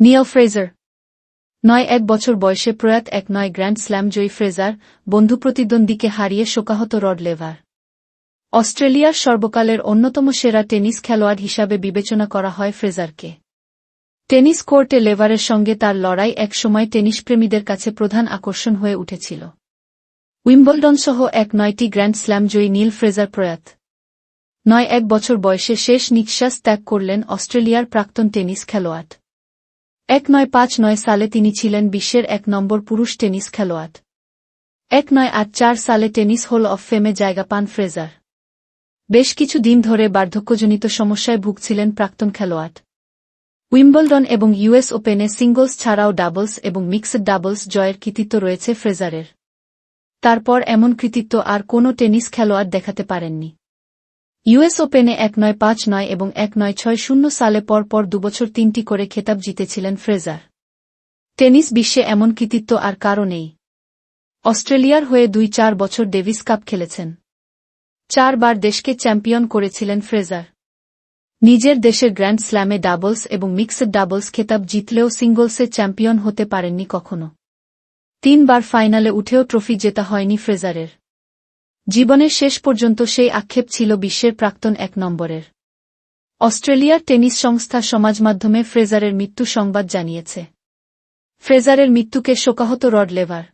নিয়েল Fraser নয় এক বছর বয়সে প্রয়াত এক নয় গ্র্যান্ড স্ল্যাম জয়ী ফ্রেজার বন্ধু প্রতিদ্বন্দ্বীকে হারিয়ে শোকাহত রড লেভার। অস্ট্রেলিয়ার সর্বকালের অন্যতম সেরা টেনিস খেলোয়াড় হিসাবে বিবেচনা করা হয় ফ্রেজারকে। টেনিস কোর্টে লেভারের সঙ্গে তার লড়াই একসময় টেনিসপ্রেমীদের কাছে প্রধান আকর্ষণ হয়ে উঠেছিল। উইম্বলডন সহ এক নয়টি গ্র্যান্ড স্ল্যাম জয়ী নীল ফ্রেজার প্রয়াত। নয় এক বছর বয়সে শেষ নিঃশ্বাস ত্যাগ করলেন অস্ট্রেলিয়ার প্রাক্তন টেনিস খেলোয়াড়। এক নয় পাঁচ নয় সালে তিনি ছিলেন বিশ্বের এক নম্বর পুরুষ টেনিস খেলোয়াড়। এক নয় আট চার সালে টেনিস হল অফ ফেমে জায়গা পান ফ্রেজার। বেশ কিছু দিন ধরে বার্ধক্যজনিত সমস্যায় ভুগছিলেন প্রাক্তন খেলোয়াড়। উইম্বলডন এবং ইউএস ওপেনে সিঙ্গলস ছাড়াও ডাবলস এবং মিক্সড ডাবলস জয়ের কৃতিত্ব রয়েছে ফ্রেজারের। তারপর এমন কৃতিত্ব আর কোনো টেনিস খেলোয়াড় দেখাতে পারেননি। ইউএস ওপেনে এক নয় পাঁচ নয় এবং এক নয় ছয় শূন্য সালে পর পর দুবছর তিনটি করে খেতাব জিতেছিলেন ফ্রেজার। টেনিস বিশ্বে এমন কৃতিত্ব আর কারও নেই। অস্ট্রেলিয়ার হয়ে দুই চার বছর ডেভিস কাপ খেলেছেন। চারবার দেশকে চ্যাম্পিয়ন করেছিলেন ফ্রেজার। নিজের দেশের গ্র্যান্ড স্ল্যামে ডাবলস এবং মিক্সড ডাবলস খেতাব জিতলেও সিঙ্গলসে চ্যাম্পিয়ন হতে পারেননি কখনো। তিনবার ফাইনালে উঠেও ট্রফি জেতা হয়নি ফ্রেজারের। জীবনের শেষ পর্যন্ত সেই আক্ষেপ ছিল বিশ্বের প্রাক্তন এক নম্বরের। অস্ট্রেলিয়ার টেনিস সংস্থা সমাজ মাধ্যমে ফ্রেজারের মৃত্যু সংবাদ জানিয়েছে। ফ্রেজারের মৃত্যুকে শোকাহত রড লেভার।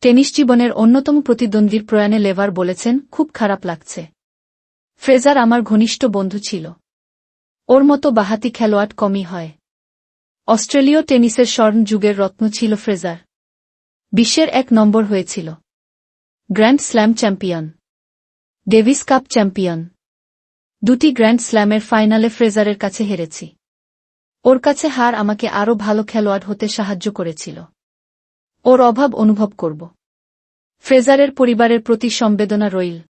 টেনিস জীবনের অন্যতম প্রতিদ্বন্দ্বীর প্রয়াণে লেভার বলেছেন, খুব খারাপ লাগছে। ফ্রেজার আমার ঘনিষ্ঠ বন্ধু ছিল। ওর মতো বাহাতি খেলোয়াড় কমই হয়। অস্ট্রেলীয় টেনিসের স্বর্ণ যুগের রত্ন ছিল ফ্রেজার। বিশ্বের এক নম্বর হয়েছিল। Grand slam champion Davis cup champion দুটি গ্র্যান্ড স্ল্যামের ফাইনালে ফ্রেজারের কাছে হেরেছি। ওর কাছে হার আমাকে আরও ভালো খেলোয়াড় হতে সাহায্য করেছিল। ওর অভাব অনুভব করব। ফ্রেজারের পরিবারের প্রতি সম্বেদনা রইল।